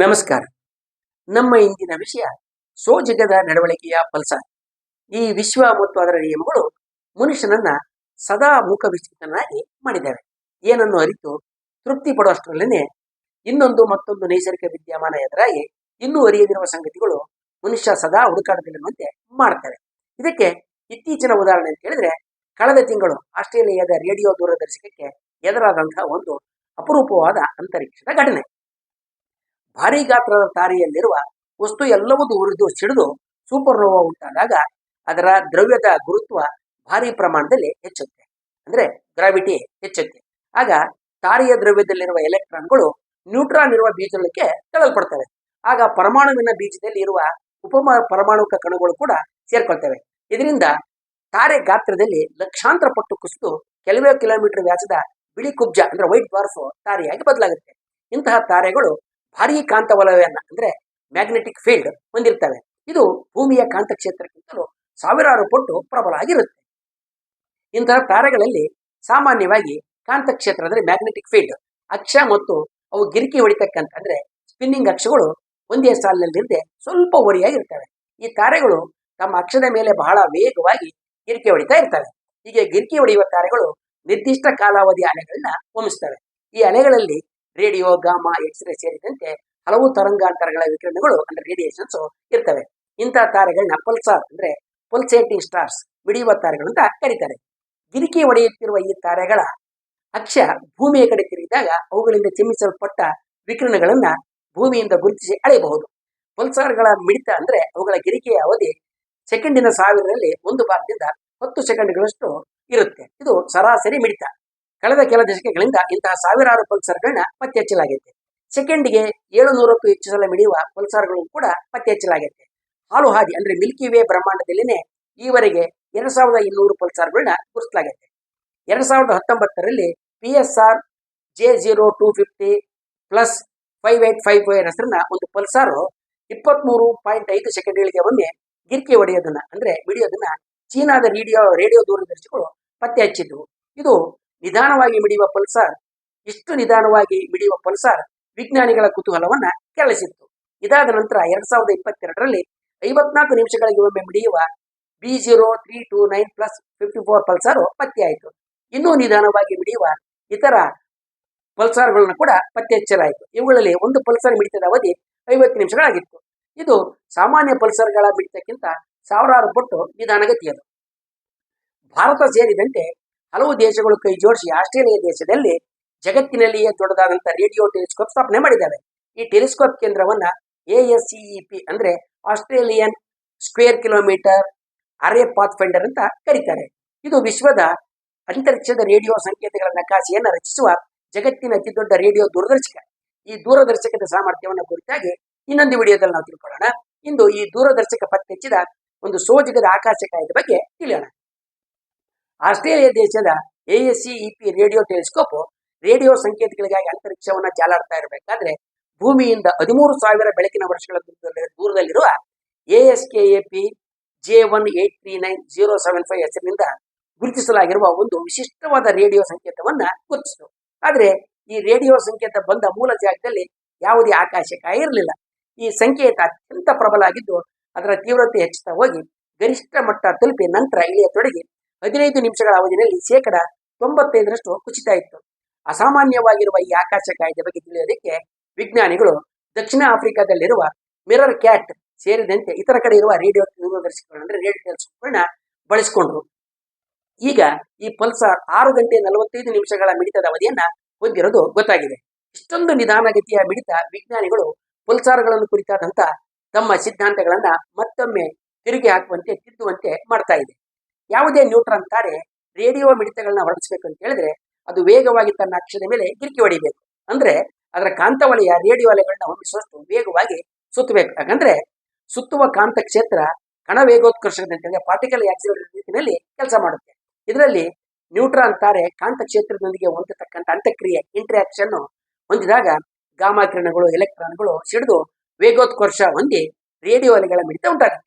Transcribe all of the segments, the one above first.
ನಮಸ್ಕಾರ. ನಮ್ಮ ಇಂದಿನ ವಿಷಯ ಸೋಜಿಗದ ನಡವಳಿಕೆಯ ಫಲಸ ಈ ವಿಶ್ವ ಮತ್ತು ಅದರ ನಿಯಮಗಳು ಮನುಷ್ಯನನ್ನ ಸದಾ ಮುಖ ವಿಚಿತನಾಗಿ ಮಾಡಿದ್ದಾವೆ. ಏನನ್ನು ಅರಿತು ತೃಪ್ತಿ ಪಡುವಷ್ಟರಲ್ಲೇ ಇನ್ನೊಂದು ಮತ್ತೊಂದು ನೈಸರ್ಗಿಕ ವಿದ್ಯಮಾನ ಎದುರಾಗಿ ಇನ್ನೂ ಅರಿಯದಿರುವ ಸಂಗತಿಗಳು ಮನುಷ್ಯ ಸದಾ ಹುಡುಕಾಟದಲ್ಲಿರುವಂತೆ ಮಾಡ್ತವೆ ಇದಕ್ಕೆ ಇತ್ತೀಚಿನ ಉದಾಹರಣೆ ಅಂತ ಹೇಳಿದ್ರೆ, ಕಳೆದ ತಿಂಗಳು ಆಸ್ಟ್ರೇಲಿಯಾದ ರೇಡಿಯೋ ದೂರದರ್ಶಕಕ್ಕೆ ಎದುರಾದಂತಹ ಒಂದು ಅಪರೂಪವಾದ ಅಂತರಿಕ್ಷದ ಘಟನೆ. ಭಾರಿ ಗಾತ್ರದ ತಾರೆಯಲ್ಲಿರುವ ವಸ್ತು ಎಲ್ಲವೂ ಉರಿದು ಸಿಡಿದು ಸೂಪರ್ನೋವಾ ಉಂಟಾದಾಗ ಅದರ ದ್ರವ್ಯದ ಗುರುತ್ವ ಭಾರಿ ಪ್ರಮಾಣದಲ್ಲಿ ಹೆಚ್ಚುತ್ತೆ. ಅಂದ್ರೆ ಗ್ರಾವಿಟಿ ಹೆಚ್ಚುತ್ತೆ. ಆಗ ತಾರೆಯ ದ್ರವ್ಯದಲ್ಲಿರುವ ಎಲೆಕ್ಟ್ರಾನ್ಗಳು ನ್ಯೂಟ್ರಾನ್ ಇರುವ ಬೀಜಗಳಿಗೆ ತಳ್ಳಲ್ಪಡ್ತವೆ. ಆಗ ಪರಮಾಣುವಿನ ಬೀಜದಲ್ಲಿ ಇರುವ ಉಪಮ ಪರಮಾಣುಕ ಕಣಗಳು ಕೂಡ ಸೇರ್ಕೊಳ್ತವೆ. ಇದರಿಂದ ತಾರೆ ಗಾತ್ರದಲ್ಲಿ ಲಕ್ಷಾಂತರ ಪಟ್ಟು ಕುಸಿದು ಕೆಲವೇ ಕಿಲೋಮೀಟರ್ ವ್ಯಾಸದ ಬಿಳಿ ಕುಬ್ಜ ಅಂದ್ರೆ ವೈಟ್ ಬಾರ್ಫ್ ತಾರೆಯಾಗಿ ಬದಲಾಗುತ್ತೆ. ಇಂತಹ ತಾರೆಗಳು ಭಾರೀ ಕಾಂತವಲಯನ್ನ ಅಂದ್ರೆ ಮ್ಯಾಗ್ನೆಟಿಕ್ ಫೀಲ್ಡ್ ಹೊಂದಿರ್ತವೆ. ಇದು ಭೂಮಿಯ ಕಾಂತಕ್ಷೇತ್ರಕ್ಕಿಂತಲೂ ಸಾವಿರಾರು ಪಟ್ಟು ಪ್ರಬಲ ಆಗಿರುತ್ತೆ ಇಂತಹ ತಾರೆಗಳಲ್ಲಿ ಸಾಮಾನ್ಯವಾಗಿ ಕಾಂತಕ್ಷೇತ್ರ ಅಂದ್ರೆ ಮ್ಯಾಗ್ನೆಟಿಕ್ ಫೀಲ್ಡ್ ಅಕ್ಷ ಮತ್ತು ಅವು ಗಿರಿಕಿ ಹೊಡಿತಕ್ಕಂಥ ಅಂದ್ರೆ ಸ್ಪಿನ್ನಿಂಗ್ ಅಕ್ಷಗಳು ಒಂದೇ ಸಾಲಿನಲ್ಲಿರದೆ ಸ್ವಲ್ಪ ಓರಿಯಾಗಿರ್ತವೆ. ಈ ತಾರೆಗಳು ತಮ್ಮ ಅಕ್ಷದ ಮೇಲೆ ಬಹಳ ವೇಗವಾಗಿ ಗಿರಿಕೆ ಹೊಡಿತಾ ಇರ್ತವೆ. ಹೀಗೆ ಗಿರಿಕೆ ಹೊಡೆಯುವ ತಾರೆಗಳು ನಿರ್ದಿಷ್ಟ ಕಾಲಾವಧಿಯ ಅಲೆಗಳನ್ನ ಹೊಮಿಸ್ತವೆ ಈ ಅಲೆಗಳಲ್ಲಿ ರೇಡಿಯೋ, ಗಾಮಾ ಎಕ್ಸ್ರೇ ಸೇರಿದಂತೆ ಹಲವು ತರಂಗಾಂತರಗಳ ವಿಕಿರಣಗಳು ಅಂದ್ರೆ ರೇಡಿಯೇಷನ್ಸ್ ಇರ್ತವೆ. ಇಂತಹ ತಾರೆಗಳನ್ನ ಪಲ್ಸಾರ್ ಅಂದ್ರೆ ಪಲ್ಸೇಟಿಂಗ್ ಸ್ಟಾರ್ಸ್ ಬಿಡಿಯುವ ತಾರೆಗಳು ಅಂತ ಕರೀತಾರೆ. ಗಿರಿಕಿ ಒಡೆಯುತ್ತಿರುವ ಈ ತಾರೆಗಳ ಅಕ್ಷ ಭೂಮಿಯ ಕಡೆ ತಿರುಗಿದಾಗ ಅವುಗಳಿಂದ ಚಿಮ್ಮಿಸಲ್ಪಟ್ಟ ವಿಕಿರಣಗಳನ್ನ ಭೂಮಿಯಿಂದ ಗುರುತಿಸಿ ಅಳೆಯಬಹುದು. ಪಲ್ಸಾರ್ಗಳ ಮಿಡಿತ ಅಂದ್ರೆ ಅವುಗಳ ಗಿರಿಕೆಯ ಅವಧಿ ಸೆಕೆಂಡಿನ ಸಾವಿರದಲ್ಲಿ ಒಂದು ಭಾಗದಿಂದ ಹತ್ತು ಸೆಕೆಂಡ್ಗಳಷ್ಟು ಇರುತ್ತೆ. ಇದು ಸರಾಸರಿ ಮಿಡಿತ. ಕಳೆದ ಕೆಲ ದಶಕಗಳಿಂದ ಇಂತಹ ಸಾವಿರಾರು ಪಲ್ಸರ್ಗಳನ್ನ ಪತ್ತೆ ಹಚ್ಚಲಾಗಿದೆ ಸೆಕೆಂಡ್ಗೆ ಏಳು ನೂರಕ್ಕೂ ಹೆಚ್ಚು ಸಲ ಮಿಡಿಯುವ ಪಲ್ಸಾರ್ಗಳು ಕೂಡ ಪತ್ತೆ ಹಚ್ಚಲಾಗಿದೆ ಹಾಲು ಹಾದಿ ಅಂದ್ರೆ ಮಿಲ್ಕಿ ವೇ ಬ್ರಹ್ಮಾಂಡದಲ್ಲಿನೇ ಈವರೆಗೆ ಎರಡ್ ಸಾವಿರದ ಇನ್ನೂರು ಪಲ್ಸಾರ್ಗಳನ್ನ ಗುರುತಿಸಲಾಗಿದೆ ಎರಡ್ ಸಾವಿರದ ಹತ್ತೊಂಬತ್ತರಲ್ಲಿ P S R J zero two fifty plus five eight five five ಹೆಸರಿನ ಒಂದು ಪಲ್ಸಾರು ಇಪ್ಪತ್ಮೂರು ಪಾಯಿಂಟ್ ಐದು ಸೆಕೆಂಡ್ಗಳಿಗೆ ಒಮ್ಮೆ ಗಿರ್ಕಿ ಹೊಡೆಯೋದನ್ನ ಅಂದ್ರೆ ಮಿಡಿಯೋದನ್ನ ಚೀನಾದ ರೇಡಿಯೋ ರೇಡಿಯೋ ದೂರದರ್ಶಿಗಳು ಪತ್ತೆ ಹಚ್ಚಿದ್ವು ಇದು ನಿಧಾನವಾಗಿ ಮಿಡಿಯುವ ಪಲ್ಸಾರ್, ಇಷ್ಟು ನಿಧಾನವಾಗಿ ಮಿಡಿಯುವ ಪಲ್ಸಾರ್ ವಿಜ್ಞಾನಿಗಳ ಕುತೂಹಲವನ್ನ ಕೆರಳಿಸಿತ್ತು. ಇದಾದ ನಂತರ ಎರಡ್ ಸಾವಿರದ ಇಪ್ಪತ್ತೆರಡರಲ್ಲಿ ಐವತ್ನಾಲ್ಕು ನಿಮಿಷಗಳಿಗೆ ಒಮ್ಮೆ ಮಿಡಿಯುವ B zero three two nine plus fifty four Pulsar ಪತ್ತೆಯಾಯಿತು. ಇನ್ನೂ ನಿಧಾನವಾಗಿ ಮಿಡಿಯುವ ಇತರ ಪಲ್ಸಾರ್ಗಳನ್ನು ಕೂಡ ಪತ್ತೆ ಹಚ್ಚಲಾಯಿತು ಇವುಗಳಲ್ಲಿ ಒಂದು ಪಲ್ಸರ್ ಮಿಡಿತದ ಅವಧಿ ಐವತ್ತು ನಿಮಿಷಗಳಾಗಿತ್ತು. ಇದು ಸಾಮಾನ್ಯ ಪಲ್ಸರ್ಗಳ ಮಿಡಿತಕ್ಕಿಂತ ಸಾವಿರಾರು ಪಟ್ಟು ನಿಧಾನಗತಿಯದು. ಭಾರತ ಸೇರಿದಂತೆ ಹಲವು ದೇಶಗಳು ಕೈ ಜೋಡಿಸಿ ಆಸ್ಟ್ರೇಲಿಯಾ ದೇಶದಲ್ಲಿ ಜಗತ್ತಿನಲ್ಲಿಯೇ ದೊಡ್ಡದಾದಂತಹ ರೇಡಿಯೋ ಟೆಲಿಸ್ಕೋಪ್ ಸ್ಥಾಪನೆ ಮಾಡಿದ್ದಾವೆ ಈ ಟೆಲಿಸ್ಕೋಪ್ ಕೇಂದ್ರವನ್ನ ಎಎಸ್ಸಿಇಪಿ ಅಂದ್ರೆ Australian square kilometre array pathfinder ಅಂತ ಕರೀತಾರೆ. ಇದು ವಿಶ್ವದ ಅಂತರಿಕ್ಷದ ರೇಡಿಯೋ ಸಂಕೇತಗಳ ನಕಾಶೆಯನ್ನು ರಚಿಸುವ ಜಗತ್ತಿನ ಅತಿ ದೊಡ್ಡ ರೇಡಿಯೋ ದೂರದರ್ಶಕ. ಈ ದೂರದರ್ಶಕದ ಸಾಮರ್ಥ್ಯವನ್ನು ಕುರಿತಾಗಿ ಇನ್ನೊಂದು ವಿಡಿಯೋದಲ್ಲಿ ನಾವು ತಿಳ್ಕೊಳ್ಳೋಣ. ಇಂದು ಈ ದೂರದರ್ಶಕ ಪತ್ತೆ ಹಚ್ಚಿದ ಒಂದು ಸೋಜಿಗದ ಆಕಾಶಕಾಯದ ಬಗ್ಗೆ ತಿಳಿಯೋಣ. ಆಸ್ಟ್ರೇಲಿಯಾ ದೇಶದ ಎಎಸ್ಸಿಇಪಿ ರೇಡಿಯೋ ಟೆಲಿಸ್ಕೋಪ್ ರೇಡಿಯೋ ಸಂಕೇತಗಳಿಗಾಗಿ ಅಂತರಿಕ್ಷವನ್ನ ಜಾಲಾಡ್ತಾ ಇರಬೇಕಾದ್ರೆ ಭೂಮಿಯಿಂದ ಹದಿಮೂರು ಸಾವಿರ ಬೆಳಕಿನ ವರ್ಷಗಳ ದೂರದಲ್ಲಿರುವ A S K A P J one eight three nine zero seven five ಹೆಸರಿನಿಂದ ಗುರುತಿಸಲಾಗಿರುವ ಒಂದು ವಿಶಿಷ್ಟವಾದ ರೇಡಿಯೋ ಸಂಕೇತವನ್ನ ಗುರುತಿಸಿತು. ಆದ್ರೆ ಈ ರೇಡಿಯೋ ಸಂಕೇತ ಬಂದ ಮೂಲ ಜಾಗದಲ್ಲಿ ಯಾವುದೇ ಆಕಾಶಕಾಯ ಇರಲಿಲ್ಲ. ಈ ಸಂಕೇತ ಅತ್ಯಂತ ಪ್ರಬಲ ಆಗಿದ್ದು ಅದರ ತೀವ್ರತೆ ಹೆಚ್ಚುತ್ತಾ ಹೋಗಿ ಗರಿಷ್ಠ ಮಟ್ಟ ತಲುಪಿ ನಂತರ ಇಳಿಯತೊಡಗಿ ಹದಿನೈದು ನಿಮಿಷಗಳ ಅವಧಿಯಲ್ಲಿ ಶೇಕಡ ತೊಂಬತ್ತೈದರಷ್ಟು ಕುಸಿತ ಇತ್ತು. ಅಸಾಮಾನ್ಯವಾಗಿರುವ ಈ ಆಕಾಶ ಕಾಯ್ದೆ ಬಗ್ಗೆ ತಿಳಿಯೋದಕ್ಕೆ ವಿಜ್ಞಾನಿಗಳು ದಕ್ಷಿಣ ಆಫ್ರಿಕಾದಲ್ಲಿರುವ ಮಿರರ್ ಕ್ಯಾಟ್ ಸೇರಿದಂತೆ ಇತರ ಕಡೆ ಇರುವ ರೇಡಿಯೋ ದೂರದರ್ಶಕಗಳು ಅಂದ್ರೆ ರೇಡಿಯೋ ಟೆಲಿಸ್ಕೋಪ್ಗಳನ್ನ ಬಳಸಿಕೊಂಡ್ರು. ಈಗ ಈ ಪಲ್ಸರ್ ಆರು ಗಂಟೆ ನಲವತ್ತೈದು ನಿಮಿಷಗಳ ಮಿಡಿತದ ಅವಧಿಯನ್ನ ಹೊಂದಿರೋದು ಗೊತ್ತಾಗಿದೆ. ಇಷ್ಟೊಂದು ನಿಧಾನಗತಿಯ ಮಿಡಿತ ವಿಜ್ಞಾನಿಗಳು ಪಲ್ಸಾರ್ಗಳನ್ನು ಕುರಿತಾದಂತ ತಮ್ಮ ಸಿದ್ಧಾಂತಗಳನ್ನ ಮತ್ತೊಮ್ಮೆ ತಿರುಗಿ ಹಾಕುವಂತೆ ತಿದ್ದುವಂತೆ ಮಾಡ್ತಾ ಇದೆ. ಯಾವುದೇ ನ್ಯೂಟ್ರಾನ್ ತಾರೆ ರೇಡಿಯೋ ಮಿಡಿತಗಳನ್ನ ಹೊರಡಿಸಬೇಕು ಅಂತ ಹೇಳಿದ್ರೆ ಅದು ವೇಗವಾಗಿ ತನ್ನ ಅಕ್ಷದ ಮೇಲೆ ಗಿರಿಕಿ ಹೊಡಿಬೇಕು. ಅಂದ್ರೆ ಅದರ ಕಾಂತ ವಲಯ ರೇಡಿಯೋ ಅಲೆಗಳನ್ನ ಹೊಂದಿಸುವಷ್ಟು ವೇಗವಾಗಿ ಸುತ್ತಬೇಕು. ಯಾಕಂದ್ರೆ ಸುತ್ತುವ ಕಾಂತ ಕ್ಷೇತ್ರ ಕಣ ವೇಗೋತ್ಕರ್ಷದಂತೆ ಪಾರ್ಟಿಕಲ್ ಆಕ್ಸಿಲೇಟರ್ ರೀತಿಯಲ್ಲಿ ಕೆಲಸ ಮಾಡುತ್ತೆ. ಇದರಲ್ಲಿ ನ್ಯೂಟ್ರಾನ್ ತಾರೆ ಕಾಂತ ಕ್ಷೇತ್ರದೊಂದಿಗೆ ಹೊಂದತಕ್ಕಂಥ ಅಂತಕ್ರಿಯೆ ಇಂಟ್ರಾಕ್ಷನ್ ಹೊಂದಿದಾಗ ಗಾಮಾ ಕಿರಣಗಳು ಎಲೆಕ್ಟ್ರಾನ್ಗಳು ಸಿಡಿದು ವೇಗೋತ್ಕರ್ಷ ಹೊಂದಿ ರೇಡಿಯೋ ಅಲೆಗಳ ಮಿಡಿತ ಉಂಟಾಗುತ್ತೆ.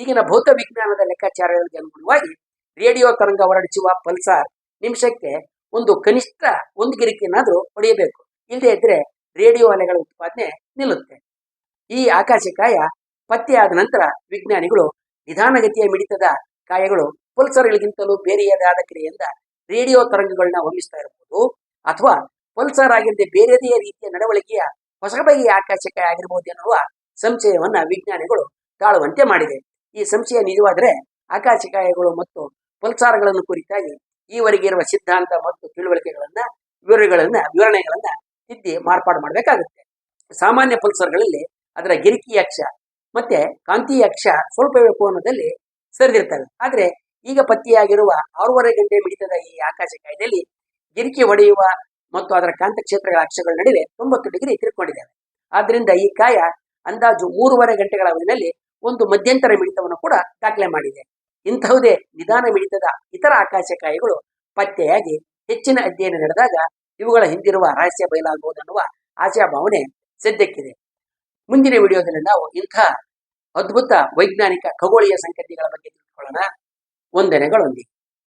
ಈಗಿನ ಭೌತ ವಿಜ್ಞಾನದ ಲೆಕ್ಕಾಚಾರಗಳಿಗೆ ಅನುಗುಣವಾಗಿ ರೇಡಿಯೋ ತರಂಗ ಹೊರಡಿಸುವ ಪಲ್ಸಾರ್ ನಿಮಿಷಕ್ಕೆ ಒಂದು ಕನಿಷ್ಠ ಒಂದು ಗಿರಿಕೆನಾದರೂ ಹೊಡೆಯಬೇಕು ಇಲ್ಲದೆ ಇದ್ರೆ ರೇಡಿಯೋ ಅಲೆಗಳ ಉತ್ಪಾದನೆ ನಿಲ್ಲುತ್ತೆ. ಈ ಆಕಾಶಕಾಯ ಪತ್ತೆಯಾದ ನಂತರ ವಿಜ್ಞಾನಿಗಳು ನಿಧಾನಗತಿಯ ಮಿಡಿತದ ಕಾಯಗಳು ಪಲ್ಸರ್ಗಳಿಗಿಂತಲೂ ಬೇರೆಯದಾದ ಕ್ರಿಯೆಯಿಂದ ರೇಡಿಯೋ ತರಂಗಗಳನ್ನ ಹೊಮ್ಮಿಸ್ತಾ ಇರಬಹುದು ಅಥವಾ ಪಲ್ಸರ್ ಆಗಿರದೆ ಬೇರೆದೇ ರೀತಿಯ ನಡವಳಿಕೆಯ ಹೊಸ ಬಗೆಯ ಆಕಾಶಕಾಯ ಆಗಿರಬಹುದು ಎನ್ನುವ ಸಂಶಯವನ್ನ ವಿಜ್ಞಾನಿಗಳು ತಾಳುವಂತೆ ಮಾಡಿದೆ. ಈ ಸಂಶಯ ನಿಜವಾದರೆ ಆಕಾಶಕಾಯಗಳು ಮತ್ತು ಪಲ್ಸಾರಗಳನ್ನು ಕುರಿತಾಗಿ ಈವರೆಗೆ ಇರುವ ಸಿದ್ಧಾಂತ ಮತ್ತು ತಿಳುವಳಿಕೆಗಳನ್ನ, ವಿವರಗಳನ್ನ, ವಿವರಣೆಗಳನ್ನ ತಿದ್ದಿ ಮಾರ್ಪಾಡು ಮಾಡಬೇಕಾಗುತ್ತೆ. ಸಾಮಾನ್ಯ ಪಲ್ಸರ್ಗಳಲ್ಲಿ ಅದರ ಗಿರಿಕಿ ಅಕ್ಷ ಮತ್ತೆ ಕಾಂತೀಯ ಅಕ್ಷ ಸ್ವಲ್ಪವೇ ಕೋನದಲ್ಲಿ ಸರಿದಿರ್ತವೆ. ಆದ್ರೆ ಈಗ ಪತ್ತೆಯಾಗಿರುವ ಆರೂವರೆ ಗಂಟೆ ಮಿಡಿತದ ಈ ಆಕಾಶಕಾಯದಲ್ಲಿ ಗಿರಿಕಿ ಹೊಡೆಯುವ ಮತ್ತು ಅದರ ಕಾಂತಕ್ಷೇತ್ರಗಳ ಅಕ್ಷಗಳ ನಡುವೆ ತೊಂಬತ್ತು ಡಿಗ್ರಿ ತಿರುಕೊಂಡಿದ್ದಾವೆ ಆದ್ದರಿಂದ ಈ ಕಾಯ ಅಂದಾಜು ಮೂರುವರೆ ಗಂಟೆಗಳ ಅವಧಿಯಲ್ಲಿ ಒಂದು ಮಧ್ಯಂತರ ಮಿಡಿತವನ್ನು ಕೂಡ ದಾಖಲೆ ಮಾಡಿದೆ. ಇಂತಹುದೇ ನಿಧಾನ ಮಿಡಿತದ ಇತರ ಆಕಾಶಕಾಯಗಳು ಪತ್ತೆಯಾಗಿ ಹೆಚ್ಚಿನ ಅಧ್ಯಯನ ನಡೆದಾಗ ಇವುಗಳ ಹಿಂದಿರುವ ರಹಸ್ಯ ಬಯಲಾಗಬಹುದೆನ್ನುವ ಆಶಾಭಾವನೆ ಸದ್ಯಕ್ಕಿದೆ. ಮುಂದಿನ ವಿಡಿಯೋದಲ್ಲಿ ನಾವು ಇಂಥ ಅದ್ಭುತ ವೈಜ್ಞಾನಿಕ ಖಗೋಳೀಯ ಸಂಕೇತಿಗಳ ಬಗ್ಗೆ ತಿಳ್ಕೊಳ್ಳೋಣ. ವಂದನೆಗಳೊಂದಿಗೆ.